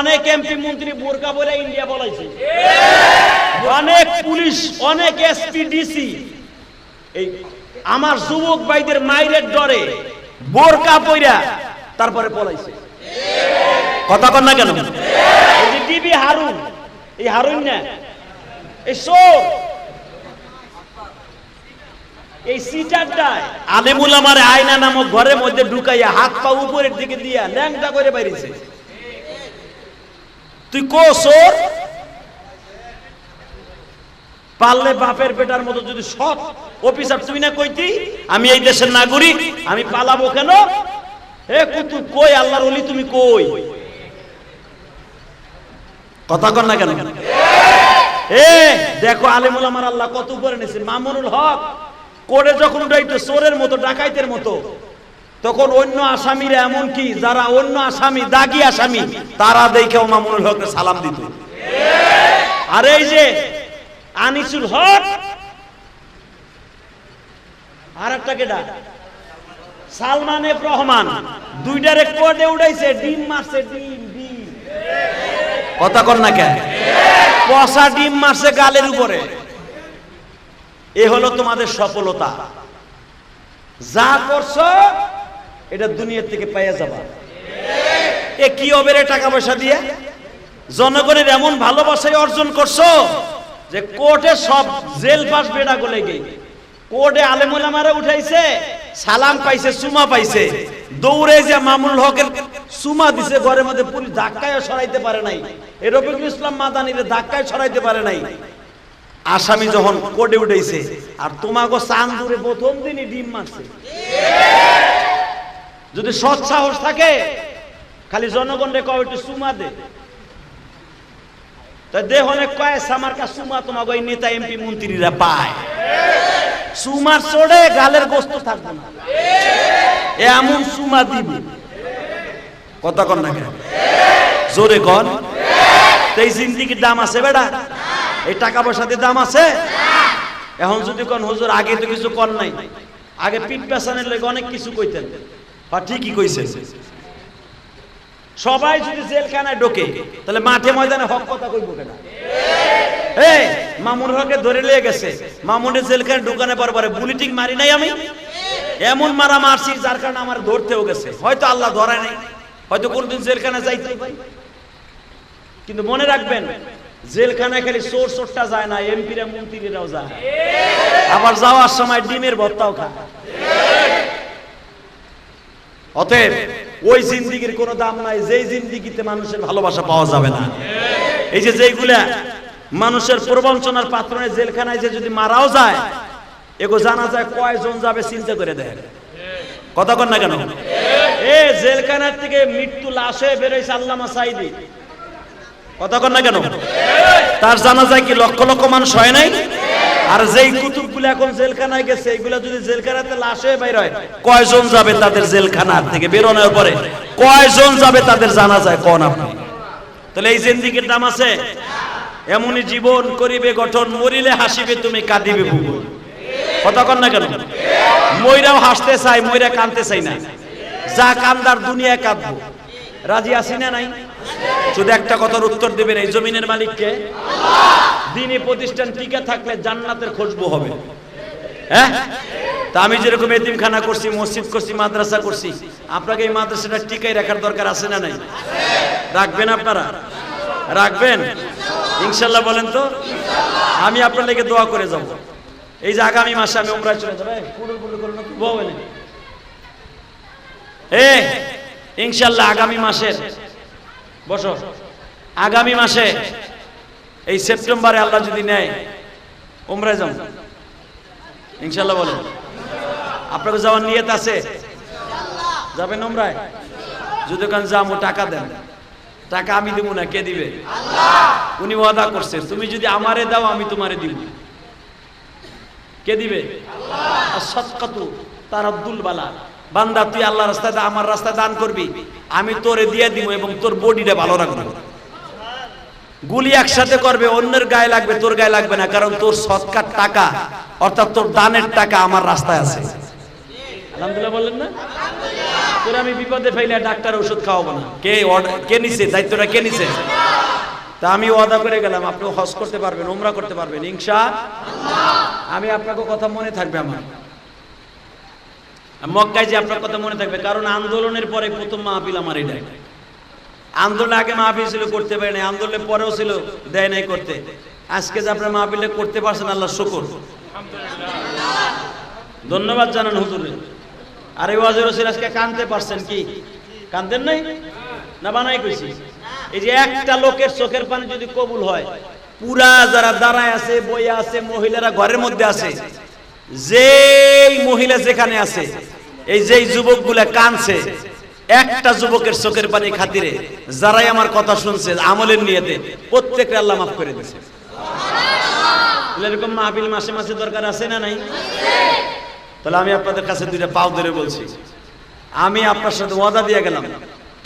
অনেক এমপি মন্ত্রী বোরকা বলে ইন্ডিয়া বলাইছে। অনেক পুলিশ, অনেক এসপি, ডিসি। এই আমার যুবক ভাইদের মাইরের ডরে বোরকা পইরা তারপরে পলাইছে। কথা কন না কেন? ডিবি হারুন, এই হারুন না? এই সোর এই সিটারটায় আলেমুল আমার আয়না নামক ঘরের মধ্যে ঢুকাইয়া হাত পা উপরের দিকে দিয়া ল্যাংটা করে বাইরেছে। তুই কো সোর পারলে বাপের বেটার মতো যদি সৎ অফিসার তুই না কইতি, আমি এই দেশের নাগরিক, আমি পালাবো কেন? হে কুতু, কই আল্লাহর ওলি তুমি কই? কথা কর না কেন? এ, দেখো আলেমুল আমার আল্লাহ কত উপরে নিছে মামুনুল হক কোর্টে যখন উঠাইতো, চোরের মতো, ডাকাইতের মতো। তখন অন্য আসামিরা এমন কি? যারা অন্য আসামি, দাগি আসামি, তারা দেখেও মামুনুল হককে সালাম দিত। আর এই যে আনিসুল হক আর একটা কেডা সালমান এফ রহমান দুইটারে কোর্টে উঠাইছে ডিম মারছে, ডিম ডিম। কথা কর না কেন? পশা ডিম মারছে গালের উপরে। এ হলো তোমাদের সফলতা। যা করছ এটা দুনিয়ার থেকে পাইয়া যাবা। এ কি হবে রে টাকা পয়সা দিয়ে? জনগণের এমন ভালোবাসায় অর্জন করছ যে কোর্টে সব জেল পাস বেড়া গলে গে কোর্টে আলেমুল আমারে উঠাইছে, সালাম পাইছে, সুমা পাইছে। দৌড়ে যে মামুল হকের সুমা দিছে, ঘরের মধ্যে পুলিশ ধাক্কায় সরাইতে পারে নাই। এ রফিকুল ইসলাম মাদানিরে ধাক্কায় সরাইতে পারে নাই। আসামি যখন কোর্টে উঠেছে, আর তোমাকে চান দূরে প্রথম দিনই ডিম মারছে। যদি সৎ সাহস থাকে, খালি জনগণরে কয়, একটু সুমা দে। তা দেহ অনেক কয় সামার কা সুমা, তোমাকে ওই নেতা, এমপি, মন্ত্রীরা পায়। সুমার চড়ে, গালের গোস্ত থাকবে না। এমন সুমা দিব। কথা কন না কেন? জোরে কন। এই জিন্দিগির দাম আছে বেটা? এই টাকা পয়সা দাম আছে? এখন যদি কোন, হুজুর, আগে তো কিছু কর নাই। আগে পিঠ পেছানের লেগে অনেক কিছু কইতেন। বা ঠিকই কইছে। সবাই যদি জেলখানায় ঢোকে, তাহলে মাঠে ময়দানে হক কথা কইব কেন? এই, মামুন হকে ধরে লিয়ে গেছে। মামুনের জেলখানায় ঢুকানে পর বুলেটিং মারি নাই আমি। এমন মারা মারছি যার কারণে আমার ধরতেও গেছে। হয়তো আল্লাহ ধরায় নাই, হয়তো কোনদিন জেলখানায় যাইতে কিন্তু মনে রাখবেন, জেলখানায় খালি চোর চোরটা যায় না, এমপিরা, মন্ত্রীরাও যায় আবার যাওয়ার সময় ডিমের ভর্তাও খায়। অতএব, ওই জিন্দিগির কোনো দাম নাই, যেই জিন্দিগিতে মানুষের ভালোবাসা পাওয়া যাবে না। এই যে যেইগুলা মানুষের প্রবঞ্চনার পাত্রনের জেলখানায় যে যদি মারাও যায়, এগো জানা যায় কয়জন যাবে চিন্তা করে দেয় কথা কন না কেন? এ, জেলখানার থেকে মৃত্যু লাশে বেরোইছে আল্লামা সাইদি কথা কন না কেন? তার জানা যায় কি লক্ষ লক্ষ মানুষ হয় নাই? আর যেই কুতুবগুলো এখন জেলখানায় গেছে এইগুলা যদি জেলখানাতে লাশে বের হয়, কয়জন যাবে তাদের জেলখানার থেকে বেরোনোর পরে? কয়জন যাবে তাদের জানা যায়? কোন আপনি? তাহলে এই জিন্দিগির দাম আছে? এমনই জীবন করিবে, গঠন মরিলে হাসিবে, তুমি কাঁদিবে ভূগোল। কথা না কেন? ময়রাও হাসতে চাই ময়রা কানতে চাই না। যা কান্দার দুনিয়ায় কাঁদবো। রাজি আছি না নাই? শুধু একটা কথার উত্তর দেবেন, এই জমিনের মালিককে? দিনে প্রতিষ্ঠান টিকে থাকলে জান্নাতের খুশবু হবে। হ্যাঁ? তা আমি যেরকম এতিমখানা করছি, মসজিদ করছি, মাদ্রাসা করছি, আপনাকে এই মাদ্রাসাটা টিকাই রাখার দরকার আছে না নাই? রাখবেন আপনারা? রাখবেন? ইনশাল্লাহ বলেন তো? আমি আপনার লেগে দোয়া করে যাব। এই যে আগামী মাসে আমি উমরায় চলে যাব। এ ইনশাল্লাহ আগামী মাসের বসো আগামী মাসে এই সেপ্টেম্বরে আল্লাহ যদি নেয় উমরায় যাও ইনশাল্লাহ বলেন। আপনাকে যাওয়ার নিয়ত আছে? যাবেন উমরায়? যদি কান যাব টাকা দেন। টাকা আমি দিব না কে দিবে? উনি ওয়াদা করছে তুমি যদি আমারে দাও আমি তোমারে দিব। কে দিবে? সৎকাতু তার আব্দুল বালা। বান্দা, তুই আল্লাহ রাস্তায় আমার রাস্তায় দান করবি। আমি তোরে দিয়ে দিব এবং তোর বডিটা ভালো রাখব। গুলি একসাথে করবে, অন্যের গায়ে লাগবে, তোর গায়ে লাগবে না, কারণ তোর সৎকার টাকা, অর্থাৎ তোর দানের টাকা আমার রাস্তায় আছে। আলহামদুলিল্লাহ বললেন না? তোর আমি বিপদে ফেলে ডাক্তার ওষুধ খাওয়াবো না। কে কে নিছে? দায়িত্বটা কে নিছে? তা আমি ওয়াদা করে গেলাম আপনি হজ করতে পারবেন, উমরা করতে পারবেন, ইনশা আমি আপনাকে কথা মনে থাকবে আমার। মক্কায় যে আপনার কথা মনে থাকবে, কারণ আন্দোলনের পরে প্রথম মাহফিল আমার এটাই। আন্দোলন আগে মাহফিল ছিল, করতে পারে নাই। আন্দোলনের পরেও ছিল, দেয় নাই করতে। আজকে যে আপনার মাহফিলে করতে পারছেন আল্লাহ শুকর। ধন্যবাদ জানান হুজুরে। আর এই ওয়াজের রসিল আজকে কানতে পারছেন কি? কানতেন নাই? না বানাই কইছি? এই যে একটা লোকের চোখের পানি যদি কবুল হয়, পুরা যারা দাঁড়ায় আছে বইয়া আছে, মহিলারা ঘরের মধ্যে আছে যেই মহিলা যেখানে আছে, এই যেই যুবকগুলা কানছে একটা যুবকের চোখের পানি খাতিরে যারাই আমার কথা শুনছে, আমলের নিয়েতে প্রত্যেকটা আল্লাহ মাফ করে দিছে। এরকম মাহফিল মাসে মাসে দরকার আছে না নাই? তাহলে আমি আপনাদের কাছে দুইটা পাও ধরে বলছি। আমি আপনার সাথে ওয়াদা দিয়ে গেলাম,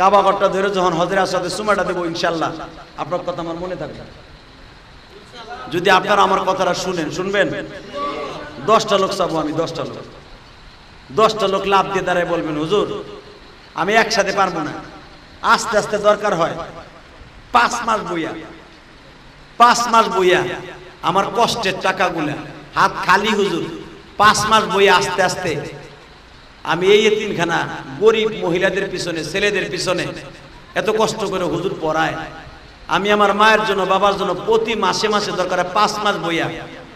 কাবা ঘরটা ধরে যখন হজরে সাথে সুমাটা দেবো ইনশাল্লাহ আপনার কথা আমার মনে থাকবে। যদি আপনারা আমার কথাটা শুনেন, শুনবেন? দশটা লোক চাবো আমি, দশটা লোক। দশটা লোক লাভ দিয়ে দাঁড়ায় বলবেন, হুজুর, আমি একসাথে পারব না। আস্তে আস্তে দরকার হয়। পাঁচ মাস বইয়া, পাঁচ মাস বইয়া আমার কষ্টের টাকাগুলা, হাত খালি হুজুর, পাঁচ মাস বইয়া আস্তে আস্তে আমি এই তিনখানা গরিব মহিলাদের পিছনে, ছেলেদের পিছনে এত কষ্ট করে হুজুর পড়ায়। আমি আমার মায়ের জন্য, বাবার জন্য প্রতি মাসে মাসে দরকার পাঁচ মাস বইয়া।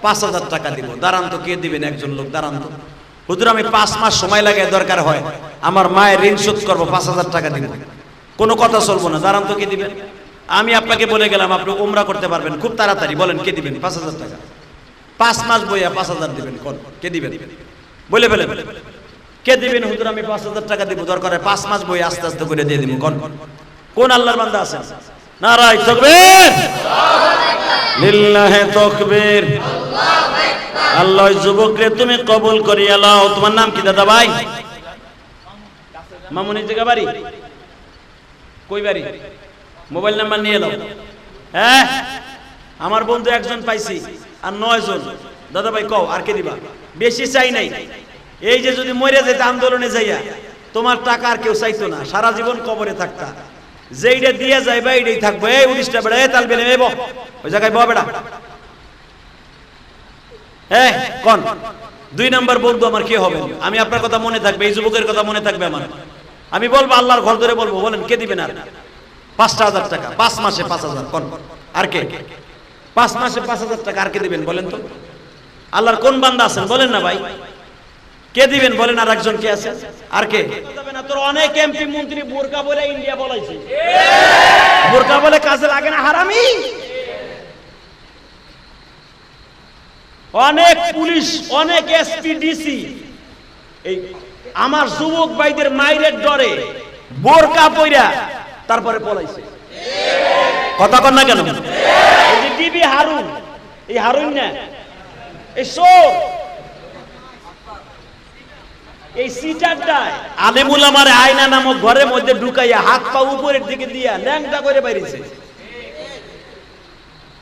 পাঁচ হাজার টাকা দিব। দাঁড়ান তো কে দিবেন? একজন লোক দাঁড়ান তো। হুজুর আমি পাঁচ মাস সময় লাগে দরকার হয়। আমার মায়ের ঋণ শোধ করব পাঁচ হাজার টাকা দিব। কোনো কথা চলবো না। দাঁড়ান তো কে দিবেন? আমি আপনাকে বলে গেলাম আপনি উমরা করতে পারবেন। খুব তাড়াতাড়ি বলেন কে দিবেন? পাঁচ হাজার টাকা। পাঁচ মাস বইয়া পাঁচ হাজার দিবেন কোন? কে দিবেন? বলে ফেলেন। কে দিবেন? হুজুর আমি পাঁচ হাজার টাকা দিব দরকার হয় পাঁচ মাস বই আস্তে আস্তে করে দিয়ে দিব কোন? কোন আল্লাহর বান্দা আছেন? নারাই তকবীর! লিল্লাহে তকবীর। আল্লাহ যুবকরে তুমি কবুল করিয়া লাও তোমার নাম কি, দাদা ভাই? মামুনি জায়গা বাড়ি? কই বাড়ি? মোবাইল নাম্বার নিয়ে এলো হ্যাঁ? আমার বন্ধু একজন পাইছি, আর নয় জন দাদা ভাই, কও, আর কে দিবা? বেশি চাই নাই। এই যে যদি মরে যেতে আন্দোলনে যাইয়া, তোমার টাকা আর কেউ চাইতো না। সারা জীবন কবরে থাকতা। যেইটা দিয়ে যাইবা এইটাই থাকব। এই উনিশটা বেড়া, এই তালবে নেব ওই জায়গায় বেড়া। হ্যাঁ কোন। দুই নাম্বার বন্ধু আমার কি হবে? আমি আপনার কথা মনে থাকবে এই যুবকের কথা মনে থাকবে আমার। আমি বলব আল্লাহর ঘর ধরে বলব বলেন কে দিবেন আর? পাঁচটা হাজার টাকা পাঁচ মাসে পাঁচ হাজার কোন। আর কে? পাঁচ মাসে পাঁচ হাজার টাকা আর কে দিবেন বলেন তো? আল্লাহর কোন বান্দা আছেন বলেন না ভাই। কে দিবেন বলেন আর একজন কে আছে? আর কে? তোর অনেক এমপি মন্ত্রী বোরকা বলে ইন্ডিয়া বলাইছে। বোরকা বলে কাজে লাগে না হারামি? অনেক পুলিশ, অনেক এসপি ডিসি এই আমার যুবক ভাইদের মাইরের ডরে, বোরকা পইরা তারপরে পলাইছে। কথা কর না কেন? এই যে হারুন, এই হারুন না? এই সোর এই সিটারটায় আলেমুল আমার আয়না নামক ঘরের মধ্যে ঢুকাইয়া হাত পা উপরের দিকে দিয়া ল্যাংটা করে বাইরেছে।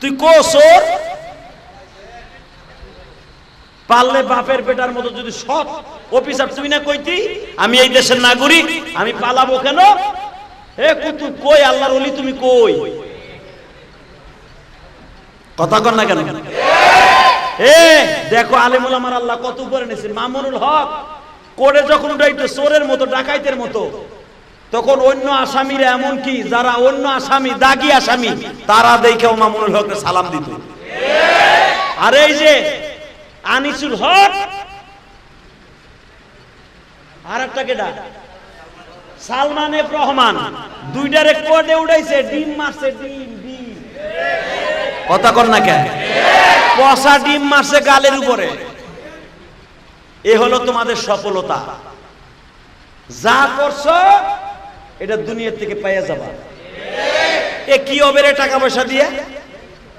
তুই কো সোর পারলে বাপের বেটার মতো যদি সৎ অফিসার তুই না কইতি, আমি এই দেশের নাগরিক, আমি পালাবো কেন? এ কুতু কই? আল্লাহর ওলি তুমি কই? কথা কর না কেন? এ, দেখো আলেমুল আমার আল্লাহ কত উপরে নিয়েছে মামুনুল হক কোর্টে যখন উঠাইতো, চোরের মতো, ডাকাইতের মতো, তখন অন্য আসামিরা এমন কি যারা অন্য আসামি, দাগি আসামি, তারা দেখেও মামুনুল হককে সালাম দিত। আর এই যে আনিসুল হক। আর একটা কেডা? সালমান এফ রহমান। দুইটারে কোর্টে উঠাইছে ডিম মারছে ডিম ডিম। কথা কর না কেন? পশা ডিম মারছে গালের উপরে। এ হলো তোমাদের সফলতা। যা করছ এটা দুনিয়ার থেকে পাইয়া যাবা। এ কি অবেরে টাকা পয়সা দিয়ে?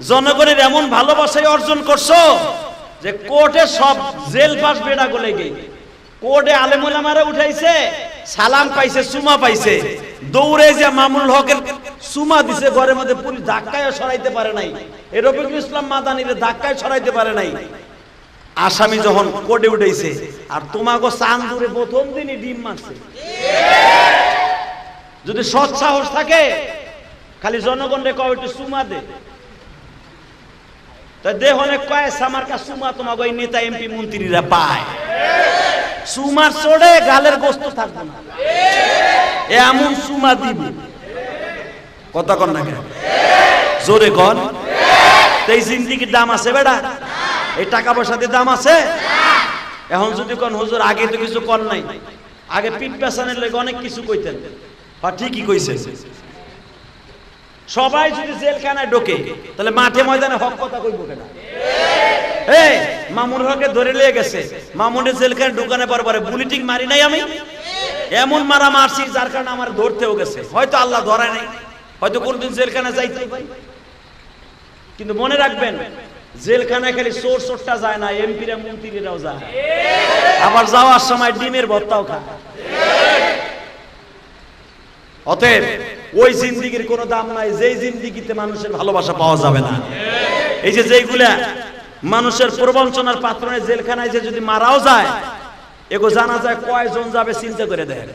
জনগণের এমন ভালোবাসায় অর্জন করছ? যে কোর্টে সব জেল পাস বেড়া গলে গে কোর্টে আলেমুলামারা উঠাইছে, সালাম পাইছে, সুমা পাইছে। দৌড়ে যে মামুল হকের সুমা দিছে, ঘরের মধ্যে পুলিশ ধাক্কায় সরাইতে পারে নাই। এ রফিকুল ইসলাম মাদানিরে ধাক্কায় সরাইতে পারে নাই। আসামি যখন কোর্টে উঠেছে আর তোমাকে চান্দুরে প্রথম দিনই ডিম মারছে। যদি সৎ সাহস থাকে, খালি জনগণরে কবে একটু সুমা দে। তা দেহ অনেক কয় আমার কাছে, সুমা তোমাকে ওই নেতা এমপি মন্ত্রীরা পায়। সুমার চড়ে গালের গোস্ত থাকবে না। এমন সুমা দিব। কথা কন না কেন? জোরে কন। এই জিন্দিগির দাম আছে বেড়া। এই টাকা পয়সা দিয়ে দাম আছে। এখন যদি কোন, হুজুর, আগে তো কিছু কর নাই। আগে পিঠ পেছানের লেগে অনেক কিছু কইতেন। আর ঠিকই কইছে সবাই যদি জেলখানায় ঢোকে, তাহলে মাঠে ময়দানে হক কথা কইব কেন? এই, মামুন হকে ধরে লিয়ে গেছে। মামুনের জেলখানে ঢুকানে পর পরে বুলেটিং মারি নাই আমি। এমন মারা মারছি যার কারণে আমার ধরতেও গেছে। হয়তো আল্লাহ ধরায় নাই, হয়তো কোনদিন জেলখানা যাইতে কিন্তু মনে রাখবেন, জেলখানায় খালি চোর চোরটা যায় না, এমপিরা মন্ত্রীরাও যায় আবার যাওয়ার সময় ডিমের ভর্তাও খায়। অতএব ওই জিন্দিগির কোনো দাম নাই, যেই জিন্দিগিতে মানুষের ভালোবাসা পাওয়া যাবে না। এই যে যেইগুলা মানুষের প্রবঞ্চনার পাত্রনে জেলখানায় যে যদি মারাও যায়, এগো জানা যায় কয়জন যাবে চিন্তা করে দেয়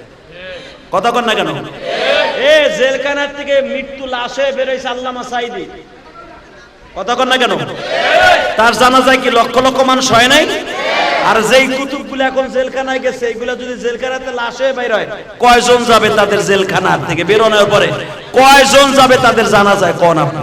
কথা কন না কেন? এ জেলখানার থেকে মৃত্যু লাশে বেরোইছে আল্লামা সাইদি। কথা না কেন? তার জানা যায় কি লক্ষ লক্ষ মানুষ হয় নাই? আর যেই কুতুবগুলো এখন জেলখানায় গেছে, এগুলো যদি জেলখানাতে লাশ হয়ে বের হয়, কয়জন যাবে তাদের জেলখানার থেকে বেরোনোর পরে? কয়জন যাবে তাদের জানা যায় কোন আপনি?